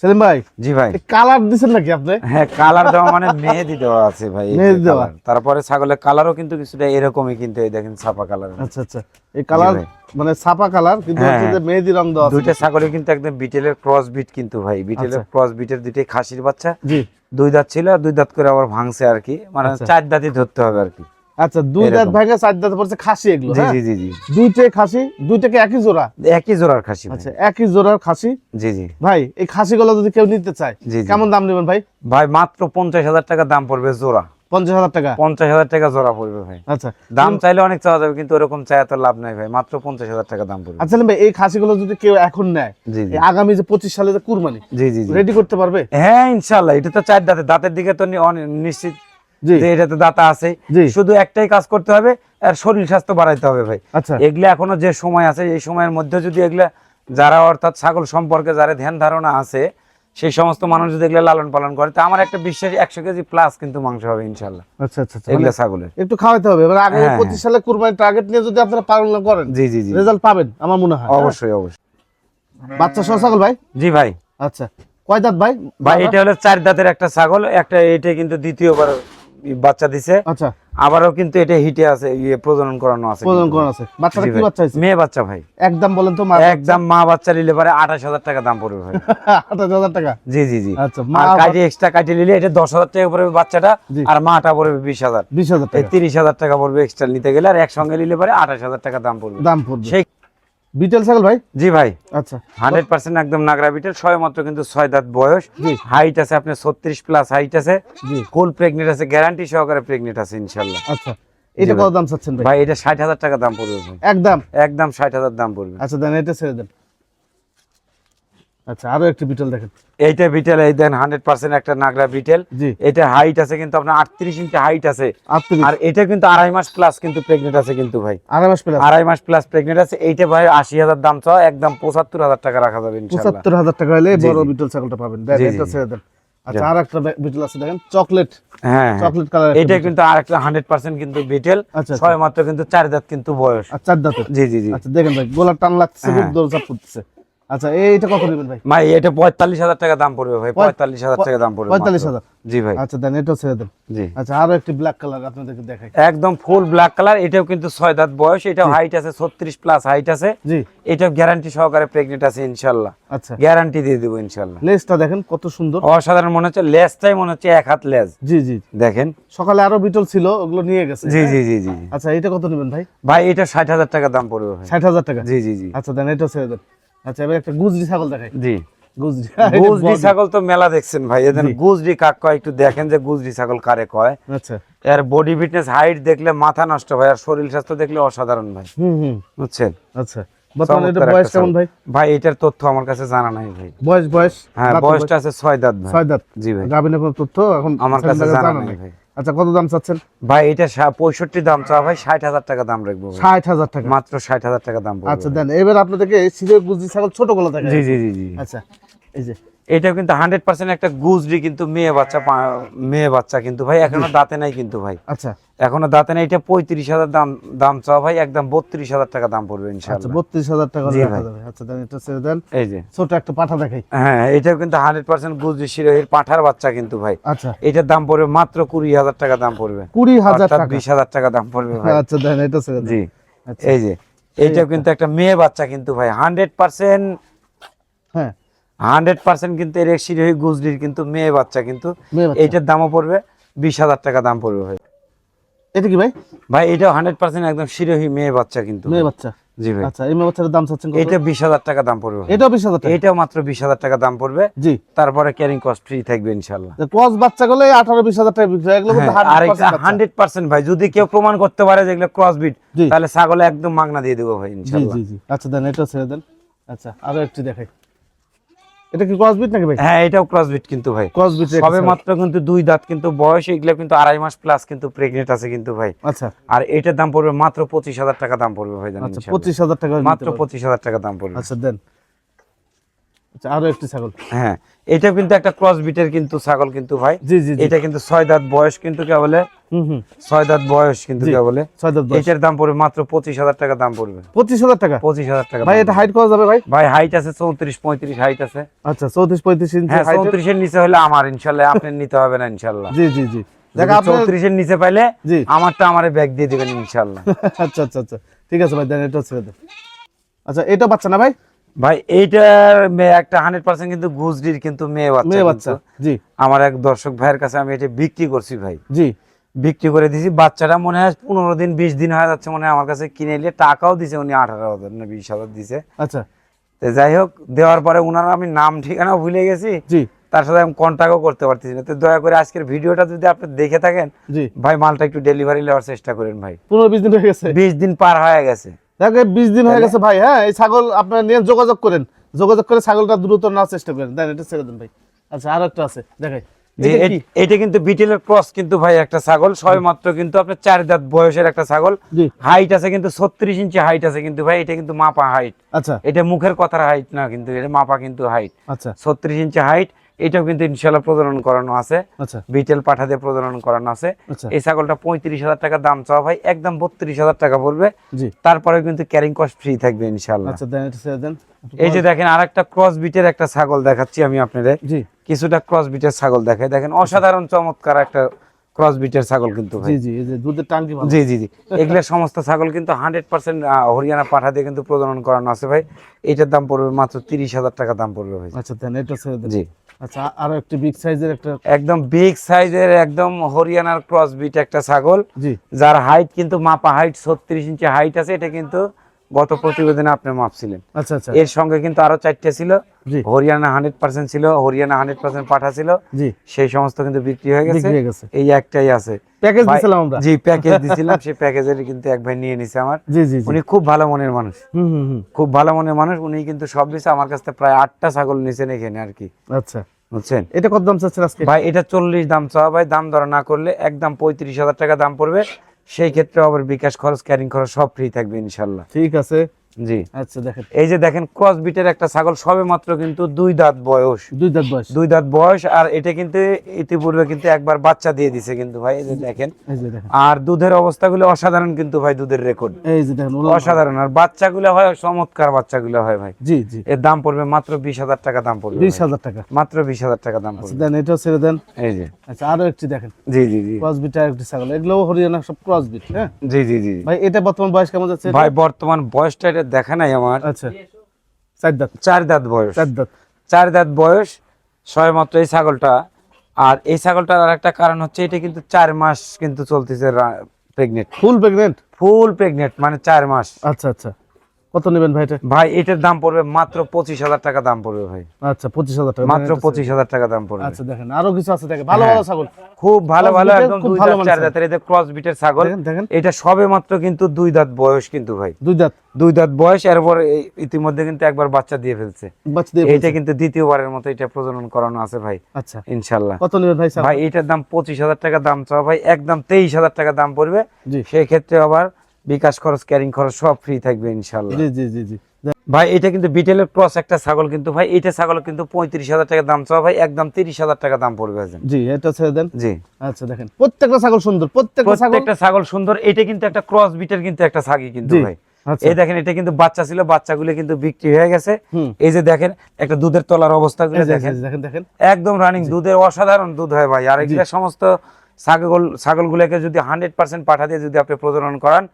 সেলিম ভাই জি ভাই। কালার দিছেন নাকি আপনি? হ্যাঁ কালার দেওয়া মানে *laughs* মেহেদি দেওয়া আছে ভাই মেহেদি দেওয়া। তারপরে ছাগলের কালারও কিন্তু কিছুটা এরকমই কিন্তু এই দেখেন ছাপা কালার আচ্ছা আচ্ছা। এই কালার মানে ছাপা কালার কিন্তু হ্যাঁ, হচ্ছে যে মেহেদি রং দেওয়া আছে। দুইটা ছাগলই কিন্তু একদম বিটেলের ক্রস বিট কিন্তু ভাই বিটেলের আচ্ছা। ক্রস বিটের দুইটাই খাসির বাচ্চা। জি। দুই দাঁত ছিল দুই দাঁত করে আবার ভাঙছে আর কি। মানে আচ্ছা। চার দাঁতই ধরতে হবে আর কি। আচ্ছা দুই দাঁত। ভাঙে চার দাঁত পড়ছে খাসি এগুলো জি হ্যাঁ? জি জি জি। দুইটাই খাসি দুইটাকে একই জোড়া? একই জোড়ার খাসি আচ্ছা একই জোড়ার খাসি? জি জি। ভাই এই খাসিগুলো যদি কেউ নিতে চায়। কেমন দাম নেবেন ভাই? ভাই মাত্র পঞ্চাশ হাজার টাকা দাম পড়বে জোড়া। পঞ্চাশ হাজার টাকা? পঞ্চাশ হাজার টাকা জোড়া পড়বে ভাই। আচ্ছা দাম চাইলে অনেক চাওয়া যাবে কিন্তু ওরকম চাই তো লাভ নাই ভাই। মাত্র পঞ্চাশ হাজার টাকা দাম পড়বে। আচ্ছা ভাই এই খাসিগুলো যদি কেউ এখন নেয় আগামী যে পঁচিশ সালে যে কুরবানি জি জি রেডি করতে পারবে? হ্যাঁ ইনশাল্লাহ এটা তো চার দাঁতের দাঁতের দিকে তো নিশ্চিত যে এটাতে দাঁতা আছে শুধু একটাই কাজ করতে হবে আর শরীর স্বাস্থ্য বাড়াইতে হবে ভাই। আচ্ছা। এগুলা এখনও যে সময় আছে এই সময়ের মধ্যে যদি এগুলা যারা অর্থাৎ ছাগল সম্পর্কে যারা ধ্যান ধারণা আছে সেই সমস্ত মানুষ যদি এগুলা লালন পালন করে তো আমার একটা বিশ্বাস একশো কেজি প্লাস কিন্তু মাংস হবে ইনশাল্লাহ আচ্ছা আচ্ছা আচ্ছা। এগুলা মানে ছাগলের। একটু খাওয়াতে হবে এবার আগামী হ্যাঁ, পঁচিশ সালে কুরবানি টার্গেট নিয়ে যদি আপনারা পালন করেন জি জি জি। রেজাল্ট পাবেন আমার মনে হয় অবশ্যই অবশ্যই। বাচ্চা সহ ছাগল ভাই? জি ভাই। আচ্ছা। কয় দাঁত ভাই? ভাই এটা হলো চার দাঁতের একটা ছাগল একটা এটা কিন্তু দ্বিতীয়বার বাচ্চা দিছে। আচ্ছা। আবারও কিন্তু এটা হিটে আছে ইয়ে প্রজনন করানো আছে প্রজনন কিন্তু। করা আছে। বাচ্চাটা কি বাচ্চা হয়েছে? মেয়ে বাচ্চা ভাই। একদম বলেন তো মা একদম মা বাচ্চা নিলে পরে আঠাশ হাজার টাকা দাম পড়বে ভাই। *laughs* আঠাশ হাজার টাকা? জি জি জি। আচ্ছা মা আর কাজে এক্সট্রা কাটে নিলে এটা দশ হাজার টাকা পড়বে বাচ্চাটা। আর মাটা পড়বে বিশ হাজার। বিশ এই টাকা। তিরিশ হাজার টাকা পড়বে এক্সট্রা নিতে গেলে আর একসঙ্গে নিলে পরে আঠাশ হাজার টাকা দাম পড়বে। দাম পড়বে। বিটেল ছাগল ভাই? জি ভাই। আচ্ছা। হান্ড্রেড পার্সেন্ট একদম নাগরা বিটেল ছয় মাত্র কিন্তু ছয় দাঁত বয়স। হাইট আছে আপনার ছত্রিশ প্লাস হাইট আছে। ফুল প্রেগনেন্ট আছে গ্যারান্টি সহকারে প্রেগনেন্ট আছে ইনশাল্লাহ। আচ্ছা। এটা কত। দাম চাচ্ছেন ভাই? ভাই এটা ষাট হাজার টাকা দাম পড়বে একদম। একদম ষাট হাজার দাম পড়বে। আচ্ছা দেন এটা ছেড়ে দেন। আচ্ছা আরও একটি বিটল দেখেন। এইটা বিটেল এই দেন হান্ড্রেড পার্সেন্ট একটা নাগরা বিটেল এটা হাইট আছে কিন্তু আপনার আটত্রিশ ইঞ্চি হাইট আছে। আর এটা কিন্তু আড়াই মাস প্লাস কিন্তু আছে কিন্তু ভাই। আড়াই মাস প্লাস আড়াই মাস প্লাস আছে। এইটা ভাই আশি হাজার দাম চাও একদম পঁচাত্তর হাজার টাকা রাখা যাবে টাকা হলে বড়। বিটল ছাগলটা পাবেন। দেন জি, জি, এটা ছেড়ে দেন। আচ্ছা আর একটা বিটল আছে দেখেন চকলেট হ্যাঁ হ্যাঁ। চকলেট কালার এটা কিন্তু আর একটা হান্ড্রেড পার্সেন্ট কিন্তু বিটেল আচ্ছা, আচ্ছা। ছয় মাত্র কিন্তু চার দাঁত কিন্তু বয়স। চার দাঁতের। জি জি জি। আচ্ছা দেখেন ভাই গোলার টান লাগছে খুব হ্যাঁ। আচ্ছা এইটা কত নেবেন ভাই? ভাই এটা পঁয়তাল্লিশ হাজার টাকা দাম পড়বে ভাই পঁয়- পঁয়তাল্লিশ হাজার টাকা দাম পড়বে পঁয়তাল্লিশ মাত্র। হাজার? জি ভাই। আচ্ছা দেন এটাও ছেড়ে দেন। জি। আচ্ছা আরও একটি ব্ল্যাক কালার আপনাদেরকে দেখাই। একদম ফুল ব্ল্যাক কালার এটাও কিন্তু দাঁত বয়স এটাও হাইট আছে ছত্রিশ প্লাস হাইট আছে। জি। এটাও গ্যারান্টি সহকারে আছে আচ্ছা। গ্যারান্টি দিয়ে দেবো লেজটা দেখেন কত সুন্দর। অসাধারণ মনে হচ্ছে লেজটাই মনে হচ্ছে এক হাত লেজ জি জি। দেখেন। সকালে আরও বিটল ছিল ওগুলো নিয়ে গেছে। জি জি জি জি। আচ্ছা এটা কত নেবেন ভাই? ভাই এটা ষাট হাজার টাকা দাম পড়বে ভাই। ষাট হাজার টাকা? জি জি জি। আচ্ছা দেন এটাও ছেড়ে দেন। আচ্ছা এবার একটা গুজরি ছাগল দেখাই। জি। গুজরি। *laughs* গুজরি ছাগল তো মেলা দেখছেন ভাই। এদের গুজরি কাক কয় একটু দেখেন যে গুজরি ছাগল কারে কয়। আচ্ছা। এর বডি ফিটনেস হাইট দেখলে মাথা নষ্ট ভাই আর শরীর স্বাস্থ্য দেখলে অসাধারণ ভাই। হুম হুম। বুঝছেন? আচ্ছা। বর্তমানে এটা বয়স কেমন ভাই? ভাই এটার তথ্য আমার কাছে জানা নাই ভাই। বয়স বয়স? হ্যাঁ বয়সটা আছে ছয় দাঁত ভাই। ছয় দাঁত। জি ভাই। গাবিনের কোনো তথ্য এখন আমার কাছে জানা নাই। ভাই। আচ্ছা কত দাম চাচ্ছেন? ভাই এটা পঁয়ষট্টি দাম চা ভাই ষাট হাজার টাকা দাম রাখব ষাট হাজার টাকা। মাত্র ষাট হাজার টাকা দাম আচ্ছা দেন এবার আপনাদেরকে সিরিয়াল গুজি ছাগল ছোট গলা থাকে জি জি জি। আচ্ছা এই যে এটা কিন্তু হান্ড্রেড পার্সেন্ট একটা গুজরি কিন্তু মেয়ে বাচ্চা মেয়ে বাচ্চা কিন্তু ভাই এখনও দাঁতে নাই কিন্তু ভাই। আচ্ছা। এখনও দাঁতে নাই এটা পঁয়ত্রিশ হাজার দাম দাম চাওয়া ভাই একদম বত্রিশ হাজার টাকা দাম পড়বে আচ্ছা ইনশাআল্লাহ। বত্রিশ হাজার টাকা। আচ্ছা দেন এটা ছেড়ে দেন। এই যে। ছোট একটা পাঠা দেখাই। হ্যাঁ এটাও কিন্তু হান্ড্রেড পার্সেন্ট গুজরি শিরোহির পাঠার বাচ্চা কিন্তু ভাই। আচ্ছা। এটার দাম পড়বে মাত্র কুড়ি হাজার টাকা দাম পড়বে। কুড়ি হাজার টাকা। বিশ হাজার টাকা দাম পড়বে ভাই। আচ্ছা দেন এটা ছেড়ে দেন। জি। আচ্ছা। এই যে এইটাও কিন্তু একটা মেয়ে বাচ্চা কিন্তু ভাই হান্ড্রেড পার্সেন্ট হ্যাঁ। হান্ড্রেড পার্সেন্ট কিন্তু এর শিরোহী গুজরির কিন্তু মেয়ে বাচ্চা কিন্তু এইটার দামও পড়বে বিশ হাজার টাকা দাম পড়বে ভাই। এটা কি ভাই? ভাই এটাও হান্ড্রেড পার্সেন্ট একদম শিরোহী মেয়ে বাচ্চা কিন্তু। মেয়ে বাচ্চা। জি ভাই। আচ্ছা এই মেয়ে বাচ্চার দাম চাচ্ছেন এটা বিশ হাজার টাকা দাম পড়বে। এটাও বিশ হাজার এটাও মাত্র বিশ হাজার টাকা দাম পড়বে। জি। তারপরে ক্যারিং কস্ট ফ্রি থাকবে ইনশাল্লাহ ক্রস বাচ্চা গুলো আঠারো বিশ হাজার টাকা বিক্রি এগুলো হ্যাঁ, আর হান্ড্রেড পার্সেন্ট ভাই যদি কেউ প্রমাণ করতে পারে যে এগুলো ক্রস বিট তাহলে ছাগলে একদম মাগনা দিয়ে দেবো ভাই ইনশাল্লাহ জি জি। আচ্ছা দেন এটাও ছেড়ে দেন। আচ্ছা আরও একটু দেখাই। এটা কি ক্রসবিট নাকি ভাই? হ্যাঁ এটাও ক্রসবিট কিন্তু ভাই। ক্রসবিট সবে মাত্র কিন্তু দুই দাঁত কিন্তু বয়স এগুলো কিন্তু আড়াই মাস প্লাস কিন্তু প্রেগনেন্ট আছে কিন্তু ভাই। আচ্ছা। আর এটার দাম পড়বে মাত্র পঁচিশ হাজার টাকা দাম পড়বে ভাই আচ্ছা পঁচিশ হাজার টাকা মাত্র পঁচিশ হাজার টাকা দাম পড়বে। আচ্ছা দেন। আচ্ছা আরও একটি ছাগল। হ্যাঁ এটা কিন্তু একটা ক্রস বিটের কিন্তু ছাগল কিন্তু ভাই। জি জি জি। এটা কিন্তু ছয় দাঁত বয়স কিন্তু কে বলে? ছয় দাঁত বয়স কিন্তু কে বলে? ছয় দাঁত এটার দাম পড়বে মাত্র পঁচিশ হাজার টাকা দাম পড়বে। পঁচিশ হাজার টাকা? পঁচিশ হাজার টাকা ভাই এটা হাইট করা যাবে ভাই? ভাই হাইট আছে চৌত্রিশ পঁয়ত্রিশ হাইট আছে। আচ্ছা চৌত্রিশ পঁয়ত্রিশ হ্যাঁ চৌত্রিশের নিচে হলে আমার ইনশাল্লাহ আপনার নিতে হবে না ইনশাল্লাহ। জি জি জি। দেখ যদি আপনার চৌত্রিশের নিচে পাইলে আমারটা আমারে ব্যাগ দিয়ে দিবেন ইনশাল্লাহ। *laughs* আচ্ছা আচ্ছা আচ্ছা। ঠিক আছে ভাই দেন এটা ছেড়ে দেন আচ্ছা এটা বাচ্চা না ভাই? ভাই এইটার একটা হান্ড্রেড পার্সেন্ট কিন্তু গুজরির কিন্তু মেয়ে বাচ্চা মেয়ে বাচ্চা জি। আমার এক দর্শক ভাইয়ের কাছে আমি এটা বিক্রি করছি ভাই। জি। বিক্রি করে দিছি বাচ্চাটা মনে হয় পনেরো দিন বিশ দিন হয়ে যাচ্ছে মনে হয় আমার কাছে কিনে নিলে টাকাও দিছে উনি আঠারো হাজার না বিশ হাজার দিছে। আচ্ছা। তো যাই হোক দেওয়ার পরে ওনার আমি নাম ঠিকানাও ভুলে গেছি জি। তার সাথে আমি কন্ট্যাক্টও করতে পারতেছি না। তো দয়া করে আজকের ভিডিওটা যদি আপনি দেখে থাকেন জি। ভাই মালটা একটু ডেলিভারি নেওয়ার চেষ্টা করেন ভাই। পনেরো বিশ দিন হয়ে গেছে। বিশ দিন পার হয়ে গেছে। দেখে বিশ দিন হয়ে গেছে ভাই হ্যাঁ এই ছাগল আপনার নিয়ে যোগাযোগ করেন। যোগাযোগ করে ছাগলটা দ্রুত নেওয়ার চেষ্টা করেন। দেন এটা ছেড়ে দেন ভাই। আচ্ছা আর একটা আছে দেখাই এটা কিন্তু বিটেলের ক্রস কিন্তু ভাই একটা ছাগল সবে মাত্র কিন্তু আপনার চার দাঁত বয়সের একটা ছাগল। হাইট আছে কিন্তু ছত্রিশ ইঞ্চি হাইট আছে কিন্তু ভাই এটা কিন্তু মাপা হাইট আচ্ছা। এটা মুখের কথার হাইট না কিন্তু এটা মাপা কিন্তু হাইট আচ্ছা। ছত্রিশ ইঞ্চি হাইট এটাও কিন্তু ইনশাল্লাহ প্রজনন করানো আছে। আচ্ছা। বিটেল পাঠা দিয়ে প্রজনন করানো আছে। আচ্ছা। এই ছাগলটা পঁয়ত্রিশ হাজার টাকা দাম চাওয়া ভাই একদম বত্রিশ হাজার টাকা পড়বে। তারপরে কিন্তু ক্যারিং কস্ট ফ্রি থাকবে ইনশাল্লাহ আচ্ছা এটা এই যে দেখেন আর একটা ক্রস বিটের একটা ছাগল দেখাচ্ছি আমি আপনাদের। কিছুটা ক্রস বিটের ছাগল দেখাই। দেখেন অসাধারণ চমৎকার একটা ক্রস বিটের ছাগল কিন্তু জি জি দুধের টাঙ্কি জি জি জি। এগুলো সমস্ত ছাগল কিন্তু হান্ড্রেড পার্সেন্ট হরিয়ানা পাঠা দিয়ে কিন্তু প্রজনন করানো আছে ভাই। এটার দাম পড়বে মাত্র তিরিশ হাজার টাকা দাম পড়বে ভাই। আচ্ছা এটা জি। আচ্ছা আর একটা বিগ সাইজের একটা একদম বিগ সাইজের একদম হরিয়ানার ক্রস বিট একটা ছাগল জি। যার হাইট কিন্তু মাপা হাইট ছত্রিশ ইঞ্চি হাইট আছে এটা কিন্তু গত প্রতিবেদনে আপনি মাপছিলেন আচ্ছা আচ্ছা। এর সঙ্গে কিন্তু আরও চারটে ছিল। হরিয়ানা হান্ড্রেড পার্সেন্ট ছিল হরিয়ানা হান্ড্রেড পার্সেন্ট পাঠা ছিল। সেই সমস্ত কিন্তু বিক্রি হয়ে গেছে। হয়ে এই একটাই আছে। প্যাকেজ দিছিলাম আমরা। জি প্যাকেজ *laughs* দিছিলাম। সেই প্যাকেজের কিন্তু এক ভাই নিয়ে নিছে আমার। জি জি জি। উনি খুব ভালো মনের মানুষ। হুম হুম হুম। খুব ভালো মনের মানুষ। উনি কিন্তু সব দিছে। আমার কাছ থেকে প্রায় আটটা ছাগল নিছেন এখানে আর কি। আচ্ছা। বুঝছেন? এটা কত দাম চাচ্ছেন আজকে? ভাই এটা চল্লিশ দাম চাওয়া। ভাই দাম দর না করলে একদম পঁয়ত্রিশ হাজার টাকা দাম পড়বে। সেই ক্ষেত্রে আবার বিকাশ খরচ ক্যারিং খরচ সব ফ্রি থাকবে ইনশাল্লাহ। ঠিক আছে। জি। আচ্ছা দেখেন। এই যে দেখেন ক্রস বিটের একটা ছাগল সবে মাত্র কিন্তু দুই দাঁত বয়স। দুই দাঁত বয়স। দুই দাঁত বয়স আর এটা কিন্তু ইতিপূর্বে কিন্তু একবার বাচ্চা দিয়ে দিছে কিন্তু ভাই এই যে দেখেন। আর দুধের অবস্থাগুলো অসাধারণ কিন্তু ভাই দুধের রেকর্ড এই যে দেখেন অসাধারণ। আর বাচ্চাগুলো হয় চমৎকার বাচ্চাগুলো হয় ভাই। জি জি। এর দাম পড়বে মাত্র বিশ হাজার টাকা দাম পড়বে বিশ হাজার টাকা। মাত্র বিশ হাজার টাকা দাম আচ্ছা পড়বে। দেন এটাও ছেড়ে দেন। এই যে। আচ্ছা আরও একটি দেখেন। জি জি জি। ক্রস বিট আর একটি ছাগল। এগুলো হরিয়ানা সব ক্রস বিট হ্যাঁ? জি জি জি। ভাই এটা বর্তমান বয়স কেমন যাচ্ছে? ভাই বর্তমান বয়সটা এটা দেখা নাই আমার। আচ্ছা। চার দাঁত। চার দাঁত বয়স। চার দাঁত। চার দাঁত বয়স ছয় মাত্র এই ছাগলটা। আর এই ছাগলটার আর একটা কারণ হচ্ছে এটা কিন্তু চার মাস কিন্তু চলতেছে pregnant full pregnant full pregnant মানে চার মাস। আচ্ছা আচ্ছা। কত নেবেন ভাই এটা? ভাই এটার দাম পড়বে মাত্র পঁচিশ হাজার টাকা দাম পড়বে ভাই। আচ্ছা পঁচিশ হাজার টাকা। মাত্র পঁচিশ হাজার টাকা দাম পড়বে। আচ্ছা দেখেন আরও কিছু আছে দেখেন ভালো। ভালো ছাগল। খুব ভালো ভালো একদম দুই দাঁত চার ছাগল। দাঁতের এদের ক্রস বিটের ছাগল দেখেন এটা সবে মাত্র কিন্তু দুই দাঁত বয়স কিন্তু ভাই। দুই দাঁত? দুই দাঁত বয়স এরপর এই- ইতিমধ্যে কিন্তু একবার বাচ্চা দিয়ে ফেলছে। বাচ্চা দিয়ে এইটা কিন্তু দ্বিতীয়বারের মতো এটা প্রজনন করানো আছে ভাই আচ্ছা। ইনশাল্লাহ কত নেবেন ভাই ভাই এটার দাম পঁচিশ হাজার টাকা দাম চাওয়া ভাই একদম তেইশ হাজার টাকা দাম পড়বে। জি। সেই ক্ষেত্রে আবার বিকাশ খরচ ক্যারিং খরচ সব ফ্রি থাকবে ইনশাল্লাহ জি জি জি জি। ভাই এটা কিন্তু বিটেলের ক্রস একটা ছাগল কিন্তু ভাই এটা ছাগল কিন্তু পঁয়ত্রিশ হাজার টাকা দাম চাওয়া ভাই একদম তিরিশ হাজার টাকা দাম পড়বে জি এটা ছেড়ে দেন। জি। আচ্ছা দেখেন। প্রত্যেকটা ছাগল সুন্দর প্রত্যেকটা ছাগল প্রত্যেকটা ছাগল সুন্দর এটা কিন্তু একটা ক্রস বিটের কিন্তু একটা ছাগি কিন্তু ভাই। আচ্ছা। এই দেখেন এটা কিন্তু বাচ্চা ছিল বাচ্চাগুলো কিন্তু বিক্রি হয়ে গেছে। এই যে দেখেন একটা দুধের তলার অবস্থাগুলো এই দেখেন। দেখেন দেখেন। একদম রানিং দুধের অসাধারণ দুধ হয় ভাই। আর এগুলা সমস্ত ছাগল ছাগলগুলোকে যদি হান্ড্রেড পার্সেন্ট পাঠা দিয়ে যদি আপনি প্রজনন করান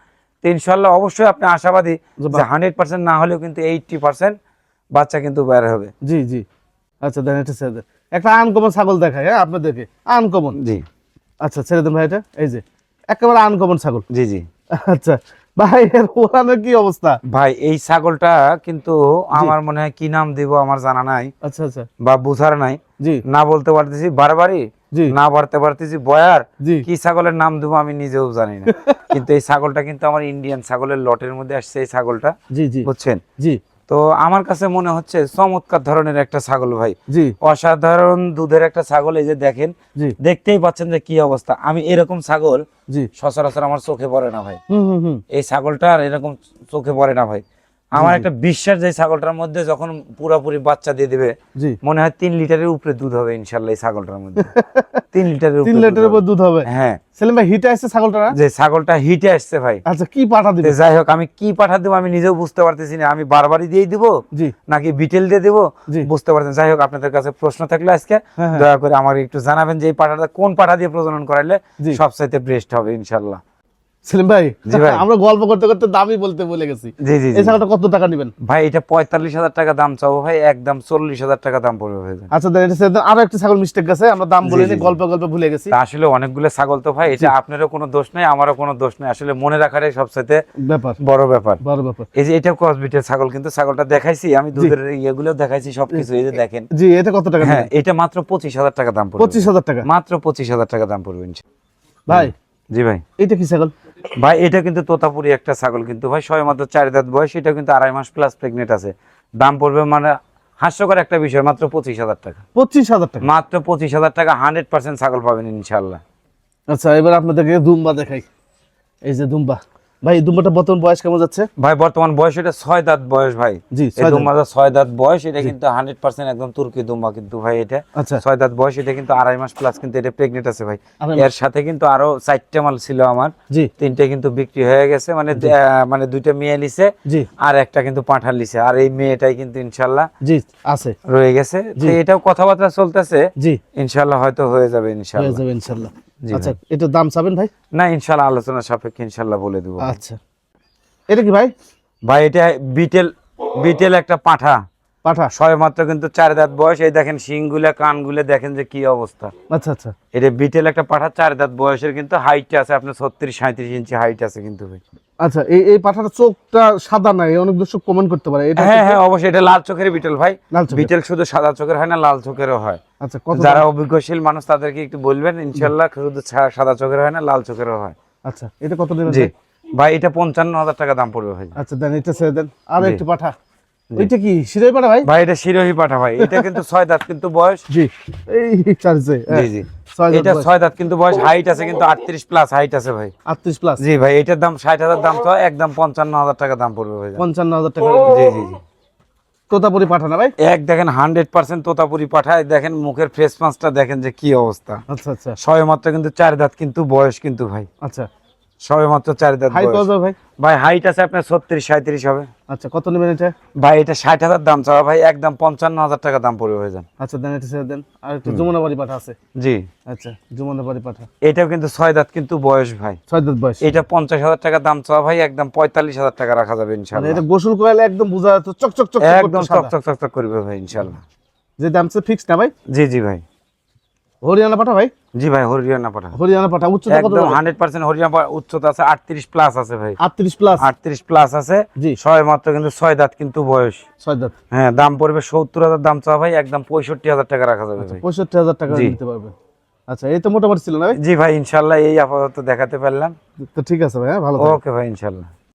তো ইনশাল্লাহ অবশ্যই আপনি আশাবাদী যে হান্ড্রেড পার্সেন্ট না হলেও কিন্তু এইটটি পার্সেন্ট বাচ্চা কিন্তু বের হবে। জি জি। আচ্ছা দেন এটা ছেড়ে দেন। একটা আনকমন ছাগল দেখায় হ্যাঁ আপনাদেরকে। আনকমন। জি। আচ্ছা ছেড়ে দেন ভাই এটা। এই যে একেবারে আনকমন ছাগল। জি জি। আচ্ছা ভাই এর ওড়ানোর কি অবস্থা? ভাই এই ছাগলটা কিন্তু আমার মনে হয় কি নাম দিব আমার জানা নাই আচ্ছা আচ্ছা। বা বুঝার নাই। জি। না বলতে পারতেছি বারবারই না বাড়তে পারতেছি বয়ার কি ছাগলের নাম দেবো আমি নিজেও জানি না। *laughs* কিন্তু এই ছাগলটা কিন্তু আমার ইন্ডিয়ান ছাগলের লটের মধ্যে আসছে এই ছাগলটা জি জি। বুঝছেন? জি। তো আমার কাছে মনে হচ্ছে চমৎকার ধরনের একটা ছাগল ভাই। জি। অসাধারণ দুধের একটা ছাগল এই যে দেখেন দেখতেই পাচ্ছেন যে কি অবস্থা। আমি এরকম ছাগল জি। সচরাচর আমার চোখে পড়ে না ভাই। হুম হুম হুম। এই ছাগলটা আর এরকম চোখে পড়ে না ভাই। আমার একটা বিশ্বাস যে ছাগলটার মধ্যে যখন পুরাপুরি বাচ্চা দিয়ে দিবে মনে হয় তিন লিটারের উপরে দুধ হবে ইনশাল্লাহ ছাগলটার মধ্যে। *laughs* তিন লিটারের তিন লিটারের উপর দুধ হবে? হ্যাঁ। সেলিম ভাই হিটে আসছে ছাগলটা যে ছাগলটা হিটে আসছে ভাই। আচ্ছা কি পাঠা দিবে? যাই হোক আমি কি পাঠা দেবো আমি নিজেও বুঝতে পারতেছি না। আমি বারবারই দিয়ে দিব নাকি বিটেল দিয়ে দেবো বুঝতে পারছেন যাই হোক আপনাদের কাছে প্রশ্ন থাকলে আজকে। হ্যাঁ, হ্যাঁ। দয়া করে আমার একটু জানাবেন যে এই পাঠাটা কোন পাঠা দিয়ে প্রজনন করাইলে। সবচাইতে বেস্ট হবে ইনশাল্লাহ। সেলিম ভাই। আমরা গল্প করতে করতে দামই বলতে বলে গেছি। জি জি জি। এই ছাগলটা কত টাকা নেবেন? ভাই এটা পঁয়তাল্লিশ হাজার টাকা দাম চাবো ভাই একদম চল্লিশ হাজার টাকা দাম পড়বে ভাই। আচ্ছা এটা আরও একটা ছাগল মিস্টেক গেছে আমরা দাম জি। গল্প গল্প ভুলে গেছি। আসলে অনেকগুলো ছাগল তো ভাই এটা আপনারও কোনো দোষ নেই আমারও কোনো দোষ নেই আসলে মনে রাখাটাই সবচেয়ে ব্যাপার। বড় ব্যাপার। বড় ব্যাপার। এই যে এটা ক্রসবিটের ছাগল কিন্তু ছাগলটা দেখাইছি আমি দুধের ইয়েগুলো দেখাইছি সবকিছু এই যে দেখেন। জি এটা কত টাকা হ্যাঁ এটা মাত্র পঁচিশ হাজার টাকা দাম পড়বে। পঁচিশ হাজার টাকা। মাত্র পঁচিশ হাজার টাকা দাম পড়বে ভাই। জি ভাই। এটা কি ছাগল? ভাই এটা কিন্তু তোতাপুরি একটা ছাগল কিন্তু ভাই ছয় মাত্র চার দাঁত বয়স এটা কিন্তু আড়াই মাস প্লাস প্রেগনেন্ট আছে। দাম পড়বে মানে হাস্যকর একটা বিষয় মাত্র পঁচিশ হাজার টাকা। পঁচিশ হাজার টাকা? মাত্র পঁচিশ হাজার টাকা হান্ড্রেড পার্সেন্ট ছাগল পাবেন ইনশাল্লাহ আচ্ছা এবার আপনাদেরকে দুম্বা দেখাই। এই যে দুম্বা। ভাই দুম্বাটা বর্তমান বয়স কেমন যাচ্ছে? ভাই বর্তমান বয়স এটা ছয় দাঁত বয়স ভাই। জি, দুম্বাটা ছয় দাঁত। বয়স এটা কিন্তু হান্ড্রেড পার্সেন্ট একদম তুর্কি দুম্বা কিন্তু ভাই এটা। আচ্ছা। ছয় দাঁত বয়স এটা কিন্তু আড়াই মাস প্লাস কিন্তু এটা প্রেগনেন্ট আছে ভাই। এর সাথে কিন্তু আরও চারটে মাল ছিল আমার। জি। তিনটে কিন্তু বিক্রি হয়ে গেছে মানে মানে দুইটা মেয়ে লিছে জি। আর একটা কিন্তু পাঠা লিছে আর এই মেয়েটাই কিন্তু ইনশাল্লাহ জি আছে। রয়ে গেছে। তো এটাও কথাবার্তা চলতেছে। জি। ইনশাল্লাহ হয়তো হয়ে যাবে হয়ে ইনশাল্লাহ যাবে ইনশাল্লাহ। আচ্ছা এটার দাম চাবেন ভাই? না ইনশাল্লাহ আলোচনা সাপেক্ষে ইনশাল্লাহ বলে দেবো। আচ্ছা। এটা কি ভাই? ভাই এটা বিটেল বিটেল একটা পাঠা। পাঠা? ছয় মাত্র কিন্তু চার দাঁত বয়স। এই দেখেন শিংগুলা কানগুলো দেখেন যে কি অবস্থা। আচ্ছা আচ্ছা। এটা বিটেল একটা পাঠা চার দাঁত বয়সের কিন্তু হাইট আছে আপনার ছত্রিশ সাঁত্রিশ ইঞ্চি হাইট আছে কিন্তু ভাই। আচ্ছা এই এই পাঠাটা চোখটা সাদা নাই অনেক দর্শক কমেন্ট করতে পারে। এটা হ্যাঁ হ্যাঁ অবশ্যই এটা লাল চোখের বিটেল ভাই। বিটেল শুধু সাদা চোখের হয় না লাল চোখেরও হয়। আচ্ছা কত যারা অভিজ্ঞশীল মানুষ তাদেরকে একটু বলবেন ইনশাল্লাহ শুধু সাদা চোখের হয় না লাল চোখেরও হয়। আচ্ছা এটা কত জি। ভাই? এটা পঞ্চান্ন হাজার টাকা দাম পড়বে ভাই। আচ্ছা দেন এটা ছেড়ে দেন। আর একটু পাঠা। ওইটা কি পাঠা ভাই? ভাই এটা শিরোহী পাঠা ভাই। এটা কিন্তু *laughs* ছয় দাঁত কিন্তু বয়স। জি। এই চার্জে জি জি। এটা ছয় দাঁত কিন্তু বয়স। হাইট আছে কিন্তু আটত্রিশ প্লাস হাইট আছে ভাই। আটত্রিশ প্লাস জি ভাই এটার দাম ষাট হাজার দাম তো একদম পঞ্চান্ন হাজার টাকা দাম পড়বে ভাই। পঞ্চান্ন হাজার টাকা। জি জি জি। তোতাপুরি পাঠা না ভাই? এক দেখেন হান্ড্রেড পার্সেন্ট তোতাপুরি পাঠায় দেখেন মুখের ফেস মাছটা দেখেন যে কি অবস্থা। আচ্ছা আচ্ছা। সবে মাত্র কিন্তু চার দাঁত কিন্তু বয়স কিন্তু ভাই। আচ্ছা। সবে মাত্র চার দাঁত ভাই? ভাই হাইট আছে আপনার ছত্রিশ সাঁত্রিশ হবে। আচ্ছা কত নেবেন এটা? ভাই এটা ষাট হাজার দাম চাওয়া। ভাই একদম পঞ্চান্ন হাজার টাকা দাম পড়বে হয়ে যান আচ্ছা দেন এটা ছেড়ে দেন। আর একটু যমুনাবাড়ি পাঠা আছে। জি। আচ্ছা যমুনাবাড়ি পাঠা। এটাও কিন্তু ছয় দাঁত কিন্তু বয়স ভাই। ছয় দাঁত বয়স। এটা পঞ্চাশ হাজার টাকা দাম চাওয়া ভাই একদম পঁয়তাল্লিশ হাজার টাকা রাখা যাবে মানে ইনশাল্লাহ এটা গোসল করালে একদম বুঝা যাচ্ছে চক চক চক একদম চকচক চকচক করবে ভাই ইনশাল্লাহ যে দাম ফিক্স না ভাই? জি জি ভাই। হরিয়ানা পাঠা ভাই? জি ভাই হরিয়ানা পাঠা। হরিয়ানা পাঠা উচ্চতা কত একদম হান্ড্রেড পার্সেন্ট হরিয়ানা উচ্চতা আছে আটত্রিশ প্লাস আছে ভাই। আটত্রিশ প্লাস আটত্রিশ প্লাস আছে। জি। ছয় মাত্র কিন্তু ছয় দাঁত কিন্তু বয়স। ছয় দাঁত। হ্যাঁ দাম পড়বে সত্তর হাজার দাম চাওয়া ভাই একদম পঁয়ষট্টি হাজার টাকা রাখা যাবে ভাই। পঁয়ষট্টি হাজার টাকা দিতে পারবে। আচ্ছা এই তো মোটামুটি ছিল না ভাই? জি ভাই ইনশাল্লাহ এই আপাতত দেখাতে পারলাম। তো ঠিক আছে ভাই হ্যাঁ ভালো। ওকে ভাই ইনশাল্লাহ।